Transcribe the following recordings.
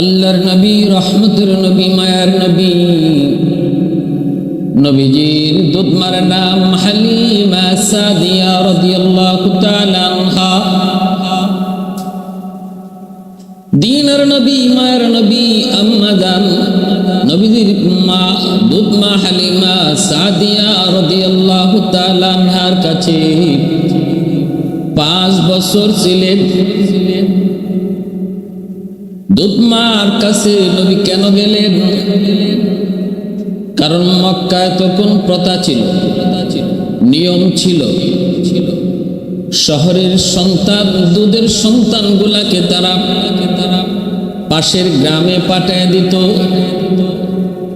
আল্লাহর নবী, রহমতের নবী, মায়ার নবী। নবীজির দুধমার নাম হালিমা সাদিয়া রাদিয়াল্লাহু তাআলা আনহা। দিনের নবী, মায়ের নবী আম্মাদান নবীজির মা, দুধমা হালিমা সাদিয়া রাদিয়াল্লাহু তাআলা আনহার কাছে পাঁচ বছর ছিলেন। দুধমার কাছে নবী কেন গেলেন? কারণ মক্কায় তখন প্রথা ছিল? নিয়ম ছিল। শহরের সন্তান দুধের সন্তানগুলাকে তারা তারা পাশের গ্রামে পাঠিয়ে দিত।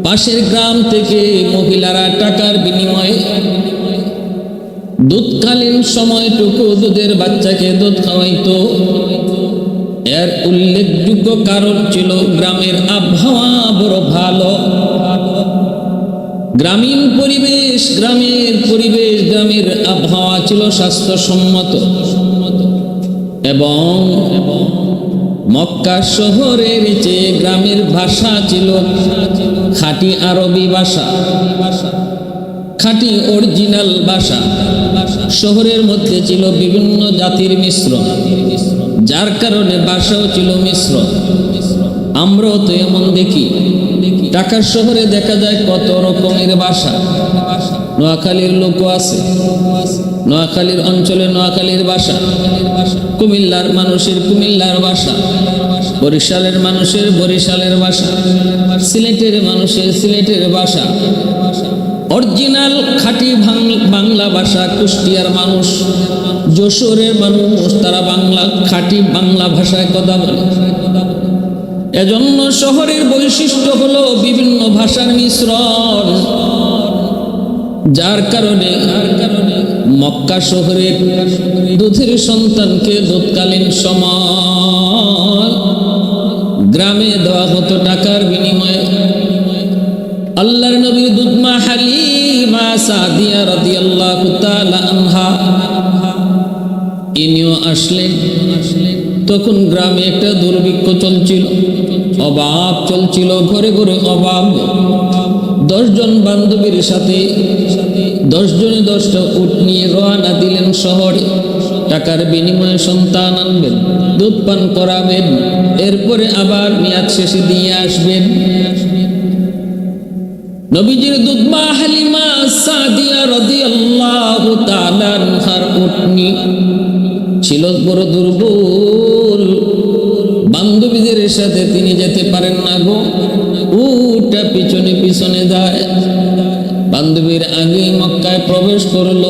পাশের গ্রাম থেকে মহিলারা টাকার বিনিময়ে দুধকালীন সময়টুকু দুধের বাচ্চাকে দুধ খাওয়াইতো। এর উল্লেখযোগ্য কারণ ছিল গ্রামের আবহাওয়া বড় ভালো। গ্রামীণ পরিবেশ, গ্রামের পরিবেশ, গ্রামের আবহাওয়া ছিল স্বাস্থ্যসম্মত। এবং মক্কা শহরের চেয়ে গ্রামের ভাষা ছিল খাঁটি আরবি ভাষা, খাঁটি অরিজিনাল ভাষা। শহরের মধ্যে ছিল বিভিন্ন জাতির মিশ্রণ। যার কারণে বাসাও ছিল মিশ্র। আমরাও তো এমন দেখি। ঢাকার শহরে দেখা যায় কত রকমের বাসা। নোয়াখালীর লোক আছে। নোয়াখালীর অঞ্চলে নোয়াখালীর বাসা। কুমিল্লার মানুষের কুমিল্লার ভাষা বরিশালের মানুষের বরিশালের ভাষা, সিলেটের মানুষের সিলেটের ভাষা। অরিজিনাল খাঁটি বাংলা ভাষা কুষ্টিয়ার মানুষ, যশোরের মানুষ, তারা বাংলা খাঁটি বাংলা ভাষায় কথা বলে। এজন্য শহরের বৈশিষ্ট্য হলো বিভিন্ন ভাষার মিশ্রণ। যার কারণে মক্কা শহরে দুধের সন্তানকে দুধকালীন সময় গ্রামে দেওয়া হতো টাকার বিনিময়ে। আল্লাহর নবীর দুধমা হালিমা সাদিয়া রাদিয়াল্লাহু তাআলা আনহা। ইনিও আসলেন। তখন গ্রামে একটা দুর্ভিক্ষ চলছিল। অভাব চলছিল, ঘরে ঘরে অভাব দশজন বান্ধবীর সাথে দশজনে দশটা উট নিয়ে রওনা দিলেন শহরে। টাকার বিনিময়ে সন্তান আনবেন, দুধ পান করাবেন, এরপরে আবার মেয়াদ শেষে দিয়ে আসবেন। নবীজির দুধমা হালিমা সাদিয়া রাদিয়াল্লাহু তাআলা আনহার উটনি ছিল বড় দুর্বল। বান্ধবীদের সাথে তিনি যেতে পারেন না গো। উটা পিছনে পিছনে যায়। বান্ধবীর আগেই মক্কায় প্রবেশ করল।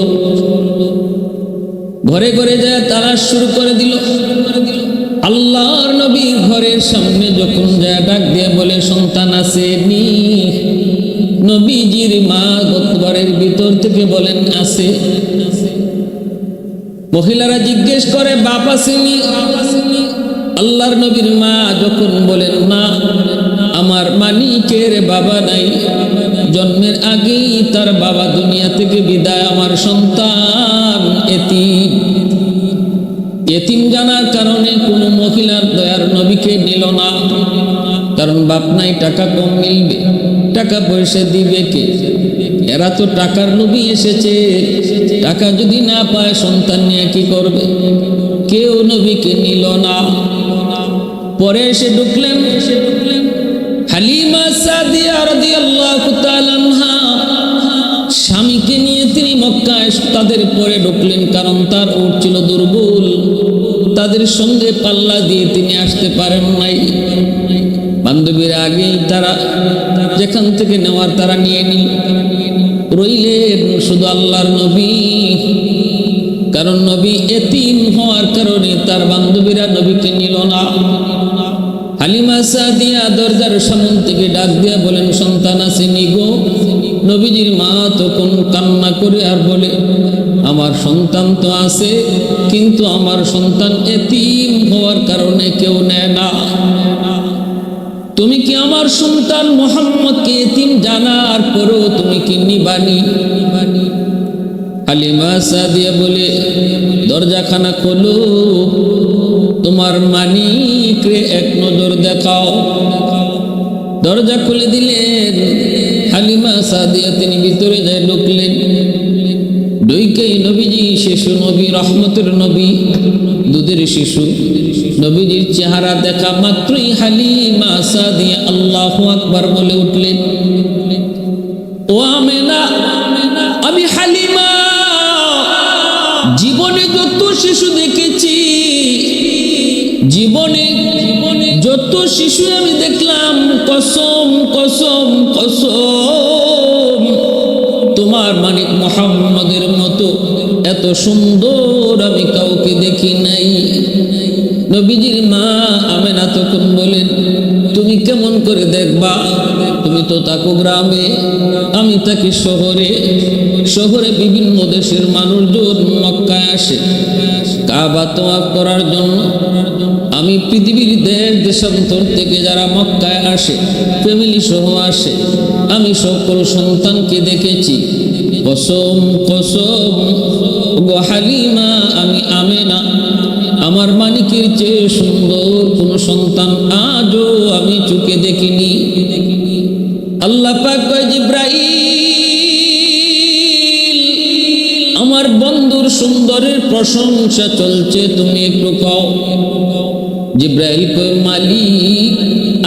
ঘরে ঘরে যায় তারা শুরু করে দিল। আল্লাহর নবী ঘরের সামনে যখন যায় ডাক দিয়ে বলে, সন্তান আছে নি? নবীজির মা ঘরের ভিতর থেকে বলেন, আছে। মহিলারা জিজ্ঞেস করে, বাপ আসেনি আল্লাহর নবীর মা যখন বলেন না আমার মানিকের বাবা নাই। জন্মের আগেই তার বাবা দুনিয়া থেকে বিদায় আমার সন্তান এতিম। এতিম জানার কারণে কোনো মহিলার দয়ার নবীকে নিল না। কারণ বাপ নাই, টাকা কম মিলবে, টাকা পয়সা দিবে কে? এরা তো টাকার নবী এসেছে। টাকা যদি না পায়, সন্তান নিয়ে কি করবে? কেউ নবীকে নিল না। পরে এসে ঢুকলেন এসে ঢুকলেন হালিমা সাদিয়া রাদিয়াল্লাহু তাআলা স্বামীকে নিয়ে তিনি মক্কায় তাদের পরে ঢুকলেন, কারণ তার উট ছিল দুর্বল। তাদের সঙ্গে পাল্লা দিয়ে তিনি আসতে পারেন নাই। বান্ধবীর আগেই তারা যেখান থেকে নেওয়ার তারা নিয়ে নিল। রইলেন শুধু আল্লাহর নবী। কারণ নবী এতিম হওয়ার কারণে তার বান্ধবীরা নবীকে নিল না। হালিমা সাদিয়া দরজার সামন থেকে ডাক দিয়া বলেন, সন্তান আছে নিগো নবীজির মা তখন কান্না করে আর বলে, আমার সন্তান তো আছে, কিন্তু আমার সন্তান এতিম হওয়ার কারণে কেউ নেয় না। তুমি কি আমার সন্তান মোহাম্মদকে এতিম জানার পরেও তুমি কি নিবানি? হালিমা সাদিয়া বলে, দরজাখানা খোলো, তোমার মানিক মালিকরে এক নজর দেখাও। দরজা খুলে দিলেন। হালিমা সাদিয়া তিনি ভিতরে যায় ঢুকলেন। নবী শিশু। দেখা হালিমা আল্লাহু বলে আমি হালিমা। শিশু আমি দেখলাম, কসম কসম কসম। তোমার মানিক মোহাম্মদের মতো এত সুন্দর আমি কাউকে দেখি নাই। নবীজির মা আমেনা তখন বলেন, তুমি কেমন করে দেখবা? তুমি তো তাকো গ্রামে, আমি তাকে শহরে। শহরে বিভিন্ন দেশের মানুষজন মক্কায় আসে। কাবা তোয়াফ করার জন্য আমি পৃথিবীর দেশ দেশান্তর থেকে যারা মক্কায় আসে ফ্যামিলি সহ আসে, আমি সকল সন্তানকে দেখেছি। কসম কসম গো হালিমা, আমি আমেনা। আমার মানিকের চেয়ে সুন্দর কোন সন্তান আজও আমি চোখে দেখিনি। আল্লাহ পাক জিব্রাইল, আমার বন্ধুর সুন্দরের প্রশংসা চলছে, তুমি একটু কও। জিব্রাইল কয় মালিক,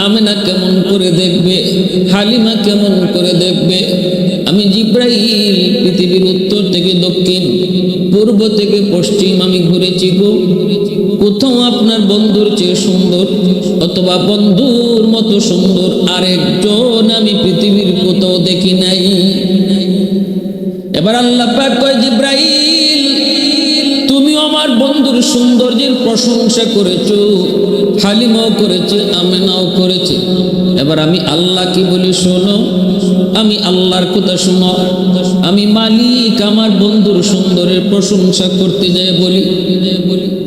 আমেনা কেমন করে দেখবে, হালিমা কেমন করে দেখবে? আমি জিব্রাইল, পৃথিবীর উত্তর থেকে দক্ষিণ, পূর্ব থেকে পশ্চিম আমি ঘুরেছি গো। কোথাও আপনার বন্ধুর চেয়ে সুন্দর অথবা বন্ধুর মতো সুন্দর আরেকজন আমি পৃথিবীর কোথাও দেখি নাই। এবার আল্লাহ পাক কয়, জিব্রাইল সৌন্দর্যের প্রশংসা করেছ, হালিমাও করেছে, আমেনাও করেছে। এবার আমি আল্লাহ কি বলি, শোনো, আমি আল্লাহর কথা শোনো। আমি মালিক, আমার বন্ধুর সুন্দরের প্রশংসা করতে যাই বলি।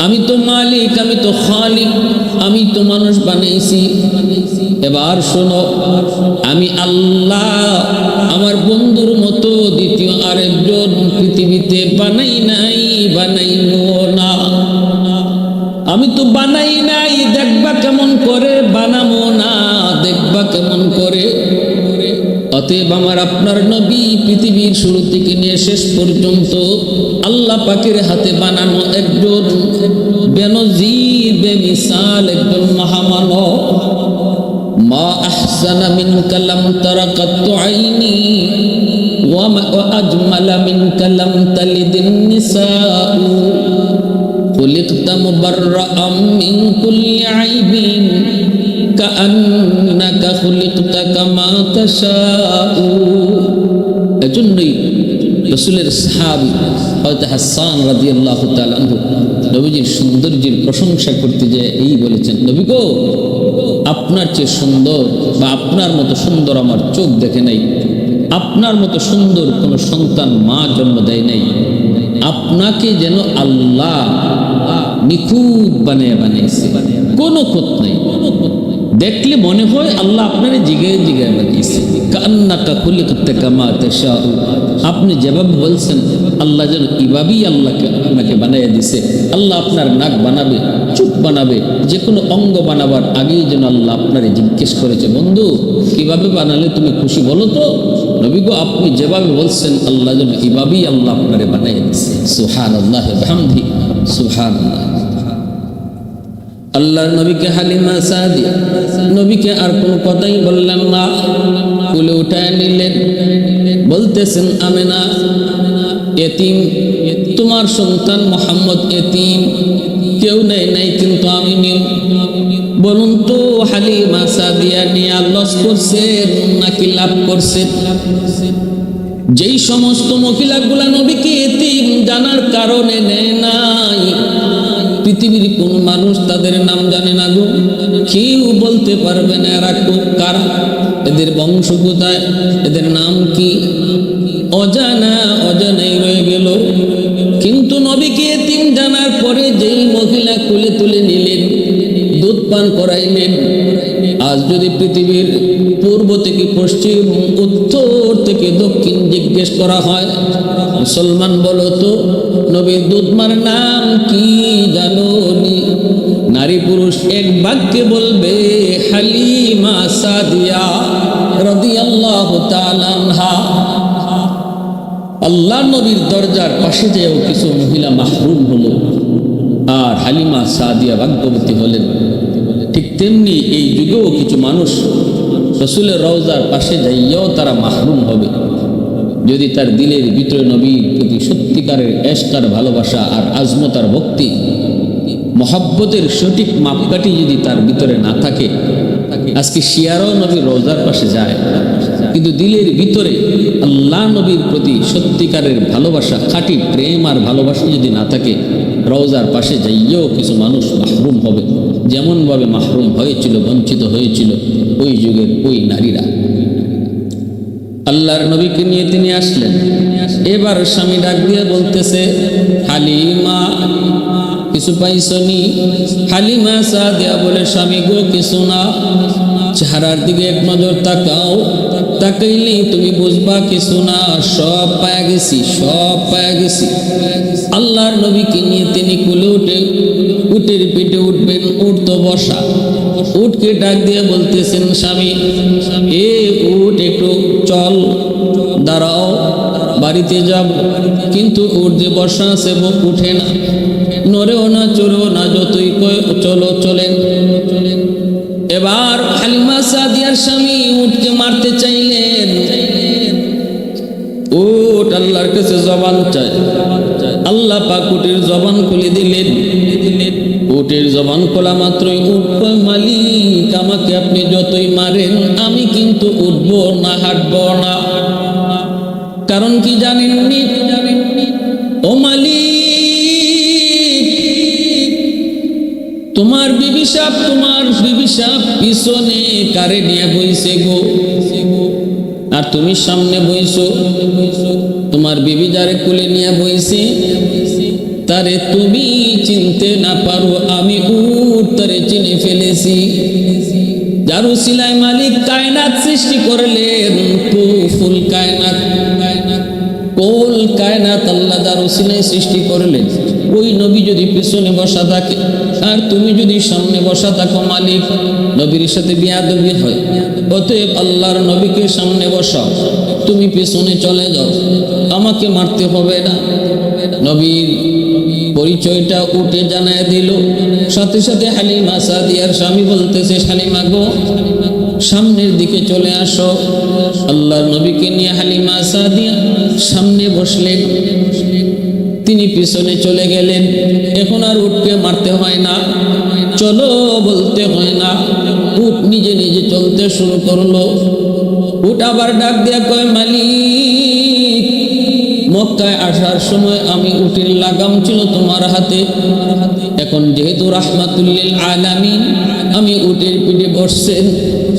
আমি তো মালিক, আমি তো খালিক, আমি তো মানুষ বানাইছি। এবার শোনো, আমি আল্লাহ, আমার বন্ধুর মতো দ্বিতীয় আরেকজন পৃথিবীতে বানাই নাই বানাইও না আমি তো বানাই নাই, দেখবা কেমন করে? বানাবো না, দেখবা কেমন করে? অতএব আমার আপনার নবী পৃথিবীর শুরু থেকে নিয়ে শেষ পর্যন্ত আল্লাহ পাকের হাতে বানানো একজন বেনজির বেমিসাল, একজন মহামান মা কালাম ওয়া কালাম خلقت مبرأ من كل عيب كأنك خلقت كما تشاء এজন্যই রসুলের সাহাবি হয়তো হাসান রাজি আল্লাহ তালু নবীজির সৌন্দর্যের প্রশংসা করতে যে এই বলেছেন নবী গো আপনার চেয়ে সুন্দর বা আপনার মতো সুন্দর আমার চোখ দেখে নাই আপনার মতো সুন্দর কোনো সন্তান মা জন্ম দেয় নাই। আপনাকে যেন আল্লাহ নিখুঁত বানিয়ে বানিয়েছে। কোনো ক্ষত নাই। দেখলে মনে হয় আল্লাহ আপনার জিগায় জিগায় বানিয়েছে। কান্নাকা খুলি করতে কামাতে আপনি যেভাবে বলছেন, আল্লাহ যেন এভাবেই আল্লাহকে আপনাকে বানিয়ে দিছে। আল্লাহ আপনার নাক বানাবে, চুপ বানাবে যে কোনো অঙ্গ বানাবার আগেই যেন আল্লাহ আপনারে জিজ্ঞেস করেছে, বন্ধু, কীভাবে বানালে তুমি খুশি বলো তো? নবী আপনি যেভাবে বলছেন, আল্লাহ যেন এভাবেই আল্লাহ আপনারে বানিয়ে দিছে। সুহান আল্লাহ সুহান আল্লাহ আল্লাহ নবীকে হালিমা সাদি। নবীকে আর কোনো কথাই বললেন না। কুলে উঠায় নিলেন। বলতেছেন, আমেনা, এতিম, তোমার সন্তান মোহাম্মদ এতিম। কেউ নেই নাই, কিন্তু আমি নিম। বলুন তো, হালিমা সাদিয়া নিয়ে লস করছেন নাকি লাভ করছেন যেই সমস্ত মহিলাগুলা নবীকে এতিম জানার কারণে নেয় নাই পৃথিবীর কোন মানুষ তাদের নাম জানে না গো। কেউ বলতে পারবে না এরা কারা। এদের বংশ কোথায়? এদের নাম কি? অজানা অজানাই রয়ে গেল। কিন্তু নবীকে তিন জানার পরে যেই মহিলা কুলে তুলে নিলেন, দুধ পান করাইলেন। আজ যদি পৃথিবীর পূর্ব থেকে পশ্চিম, উত্তর থেকে দক্ষিণ জিজ্ঞেস করা হয়, মুসলমান বলো তো নবীর দুধমার নাম কি জানো? নারী পুরুষ এক বাক্যে বলবে, হালিমা সাদিয়া রাদিয়াল্লাহু তাআলা আনহা। আল্লাহ নবীর দরজার পাশে যেও কিছু মহিলা মাহরুম হলো আর হালিমা সাদিয়া ভাগ্যবতী হলেন। ঠিক তেমনি এই যুগেও কিছু মানুষ রসুলের রওজার পাশে যাইয়াও তারা মাহরুম হবে। যদি তার দিলের ভিতরে নবীর প্রতি সত্যিকারের এসকার ভালোবাসা আর আজমতার ভক্তি, মহাব্বতের সঠিক মাপকাঠি যদি তার ভিতরে না থাকে, আজকে শিয়ারও নবীর রোজার পাশে যায়। কিন্তু দিলের ভিতরে আল্লাহ নবীর প্রতি সত্যিকারের ভালোবাসা, খাঁটি প্রেম আর ভালোবাসা যদি না থাকে রওজার পাশে যাইয়েও কিছু মানুষ মাহরুম হবে। যেমনভাবে মাহরুম হয়েছিল, বঞ্চিত হয়েছিল ওই যুগের ওই নারীরা। আল্লাহর নবীকে নিয়ে তিনি আসলেন। এবার স্বামী ডাক দিয়ে বলতেছে হালিমা কিছু পাইছনি হালিমা সা দেয়া বলে, স্বামী গো, কিছু না। চেহারার দিকে এক নজর তাকাও। তাকাইলেই তুমি বুঝবা, কিছু না। সব পায়া গেছি, সব পায়া গেছি। আল্লাহর নবীকে নিয়ে তিনি কুলে উঠে, উটের পিঠে উঠবেন, উঠ তো বসা। উঠকে ডাক দিয়ে বলতেছেন, স্বামী, এ উঠ একটু চল, দাঁড়াও। বাড়িতে যাব, কিন্তু উঠ যে বসা আছে উঠে না। নড়েও না, চড়েও না, যতই চলো চলেন এবার হালিমা সাদিয়ার স্বামী উঠকে মারতে চাইলেন। আল্লাহর কাছে জবান আল্লাহ জবান খুলে দিলেন। উটের জবান খোলা মাত্রই উঠ কয়, মালিক, আমাকে আপনি যতই মারেন, আমি কিন্তু উঠবো না, হাঁটবো না। কারণ কি জানেননি? জানেননি ও মালিক, তোমার বিবি সাপ, তোমার বিবি পিছনে কারে নিয়ে বইছে গো? আর তুমি সামনে বইছো, তোমার বিবি যারে কুলে নিয়ে বইছে, তারে তুমি চিনতে না পারো, আমি উঠ তারে চিনে ফেলেছি। যারু সিলাই মালিক কায়নাত সৃষ্টি করলেন ফুল কায়নাত। কোল কায়নাত আল্লাহ দারু সিলাই সৃষ্টি করলেন ওই নবী যদি পিছনে বসা থাকে, আর তুমি যদি সামনে বসা থাকো মালিক, নবীর সাথে বিয়াদবি হয়। অতএব আল্লাহর নবীকে সামনে বসাও, তুমি পিছনে চলে যাও। আমাকে মারতে হবে না। নবীর পরিচয়টা উঠে জানায় দিল। সাথে সাথে হালিমা সাদিয়ার স্বামী বলতেছে, হালিমা গো সামনের দিকে চলে আসো। আল্লাহর নবীকে নিয়ে হালিমা সাদিয়া সামনে বসলেন। তিনি পিছনে চলে গেলেন। এখন আর উঠকে মারতে হয় না। চলো বলতে হয় না। উঠ নিজে নিজে চলতে শুরু করল। উঠ আবার ডাক দেয়া কয়, মালিক মক্কায় আসার সময় আমি উটের লাগাম ছিল তোমার হাতে। এখন যেহেতু রাহমাতুল্লিল আলামিন, আমি উটের পিঠে বসছেন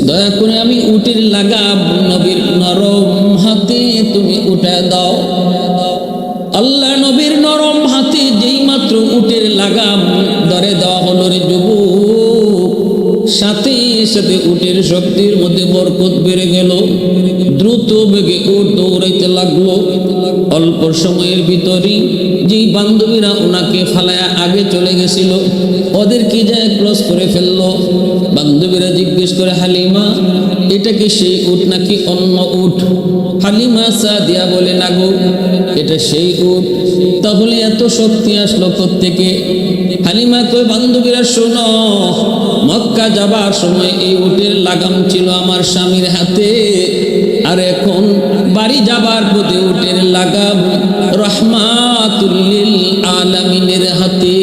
দয়া করে আমি উটের লাগাম নবীর নরম হাতে তুমি উঠে দাও। আল্লাহ নবীর নরম হাতে যেই মাত্র উটের লাগাম ধরে দেওয়া হলো রে সাথে সাথে উটের শক্তির মধ্যে বরকত বেড়ে গেল। দ্রুত বেগে উট দৌড়াইতে লাগল। অল্প সময়ের ভিতরেই যেই বান্ধবীরা ওনাকে ফালায়া আগে চলে গেছিল, ওদের কি যায় ক্রস করে ফেলল? বান্ধবীরা জিজ্ঞেস করে, হালিমা, এটা কি সেই উট নাকি অন্য উট? হালিমা সাদিয়া বলে, না গো, এটা সেই উট। তাহলে এত শক্তি আসলো থেকে হালিমা কই বান্ধবীরা, শোনো, মক্কা যাবার সময় এই উটের লাগাম ছিল আমার স্বামীর হাতে। আর এখন বাড়ি যাবার পথে উটের লাগাম রহমাতুল্লিল আলামিনের হাতে।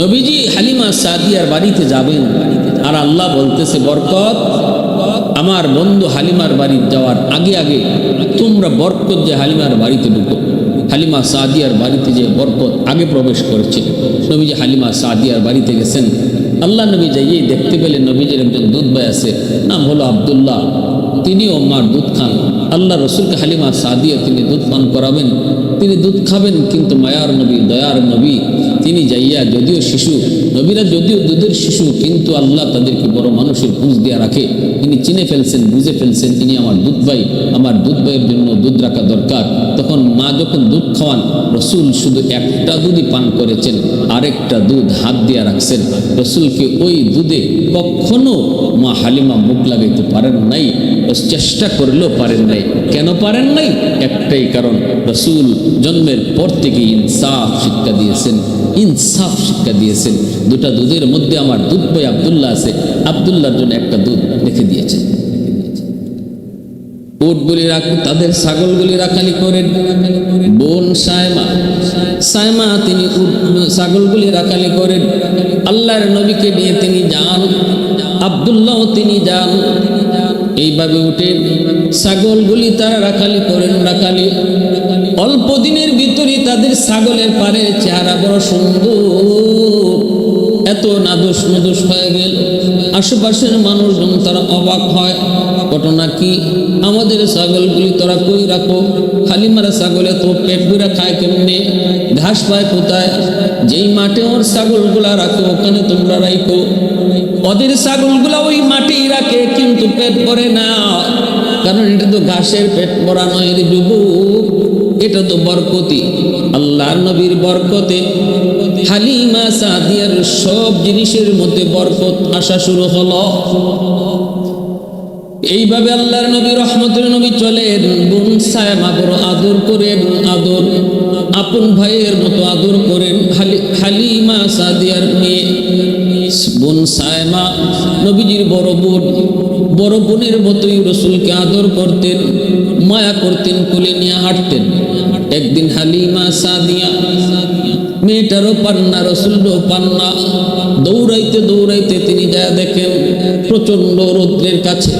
নবীজি হালিমা সাদিয়ার বাড়িতে যাবেন আর আল্লাহ বলতেছে, বরকত, আমার বন্ধু হালিমার বাড়ি যাওয়ার আগে আগে তোমরা বরকত যে হালিমার বাড়িতে ঢুকো। হালিমা সাদিয়ার বাড়িতে যে বরকত আগে প্রবেশ করেছে নবীজি হালিমা সাদিয়ার বাড়িতে গেছেন। আল্লাহ নবী যাইয়েই দেখতে পেলেন নবীজির একজন দুধ ভাই আছে, নাম হলো আবদুল্লাহ। তিনিও মার দুধ খান। আল্লাহ রসুলকে হালিমা সাদিয়া তিনি দুধ পান করাবেন। তিনি দুধ খাবেন, কিন্তু মায়ার নবী, দয়ার নবী, তিনি যাইয়া যদিও শিশু, নবীরা যদিও দুধের শিশু, কিন্তু আল্লাহ তাদেরকে বড় মানুষের বুঝ দেওয়া রাখে। তিনি চিনে ফেলছেন, বুঝে ফেলছেন, তিনি আমার দুধ ভাই, আমার দুধ ভাইয়ের জন্য দুধ রাখা দরকার। তখন মা যখন দুধ খাওয়ান, রসুল শুধু একটা দুধই পান করেছেন, আরেকটা দুধ হাত দিয়া রাখছেন। রসুলকে ওই দুধে কখনো মা হালিমা মুখ লাগাইতে পারেন নাই। চেষ্টা করলেও পারেন নাই। কেন পারেন নাই? একটাই কারণ, রসুল জন্মের পর থেকে ইনসাফ শিক্ষা দিয়েছেন, ইনসাফ শিক্ষা দিয়েছেন। দুটা দুধের মধ্যে আমার দুধ বই আবদুল্লাহ আছে, আবদুল্লাহর জন্য একটা দুধ রেখে দিয়েছেন। উটগুলি রাখ তাদের ছাগলগুলি রাখালি করেন। বোন সায়মা সায়মা, তিনি ছাগলগুলি রাখালি করেন। আল্লাহর নবীকে নিয়ে তিনি যান, আবদুল্লাহ তিনি যান। এইভাবে উঠে ছাগলগুলি তারা রাখালি করেন রাখালি। অল্প দিনের ভিতরে তাদের ছাগলের পারে চেহারা বড় সুন্দর। এত নাদোষ নদোষ হয়ে গেল। আশেপাশের মানুষজন তারা অবাক হয়। ঘটনা কি? আমাদের ছাগলগুলি তোরা কই রাখো? খালি মারা ছাগলে তো পেট ভরে খায় কেমনে? ঘাস পায় কোথায়? যেই মাঠে ওর ছাগলগুলা রাখো, ওখানে তোমরা রাখো ওদের ছাগলগুলা ওই মাটি রাখে, কিন্তু পেট ভরে না। কারণ এটা তো ঘাসের পেট ভরা নয় যুবক এটা তো বরকতি আল্লাহ নবীর বরকতে। হালিমা সাদিয়ার সব জিনিসের মধ্যে বরকত আসা শুরু হলো। এইভাবে আল্লাহর নবী, রহমতের নবী চলেন বোন সায়মা বড় আদর করেন আদর আপন ভাইয়ের মতো আদর করেন। হালি হালিমা সাদিয়ার মেয়ে, বোন সায়মা, নবীজির বড় বোন, বড় বোনের মতোই রসুলকে আদর করতেন, মায়া করতেন, কোলে নিয়ে হাঁটতেন। একদিন হালিমা সাদিয়া, মেয়েটারও পান্না রসুলও পান্না, দৌড়াইতে দৌড়াইতে তিনি যা দেখেন প্রচণ্ড রৌদ্রের কাছে,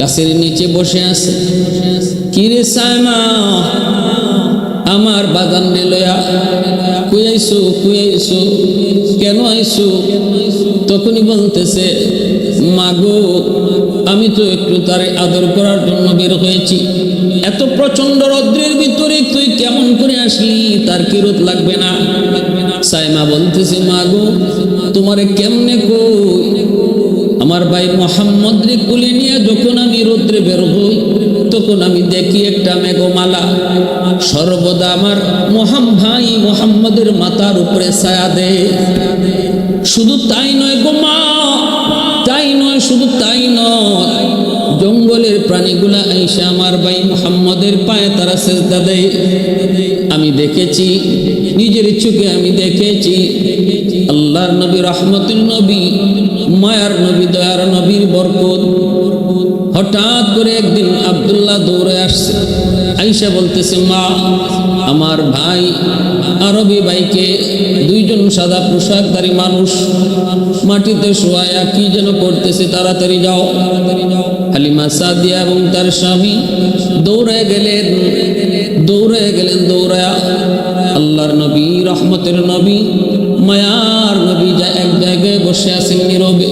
গাছের নিচে বসে আছে। কিরে সায়মা, আমার বাগান লয়া কুয়াইছো কুয়াইছো কেন আইছো তখনই বলতেছে, মাগো, আমি তো একটু তারে আদর করার জন্য বের হয়েছি। এত প্রচণ্ড রৌদ্রের ভিতরে তুই কেমন করে আসলি? তার কিরত লাগবে না? সাইমা বলতেছে, মাগো, তোমারে কেমনে কই? আমার ভাই মোহাম্মদ রে নিয়ে যখন আমি রৌদ্রে বের হই, তখন আমি দেখি একটা মেঘমালা। সর্বদা আমার মহাম ভাই মোহাম্মদের মাথার উপরে ছায়া দে শুধু তাই নয় গো মা, তাই নয়, শুধু তাই নয়, জঙ্গলের প্রাণীগুলা আইসা আমার ভাই মোহাম্মদের পায়ে তারা সেজদা দেয়। আমি দেখেছি, নিজের চোখে আমি দেখেছি আল্লাহর নবী রহমতুল নবী, মায়ার নবী, দয়ার নবীর বরকত। হঠাৎ করে একদিন আবদুল্লাহ দৌড়ে আসছে। আইসা বলতেছে, মা, আমার ভাই আরবি ভাইকে দুইজন সাদা পোশাকধারী মানুষ মাটিতে শোয়ায়া কি যেন করতেছে, তাড়াতাড়ি যাও। হালিমা সাদিয়া এবং তার স্বামী দৌড়ে গেলেন। দৌড়ে গেলেন, দৌড়ায়া আল্লাহর নবী, রহমতের নবী, মায়ার নবী যা এক জায়গায় বসে আছেন নীরবে।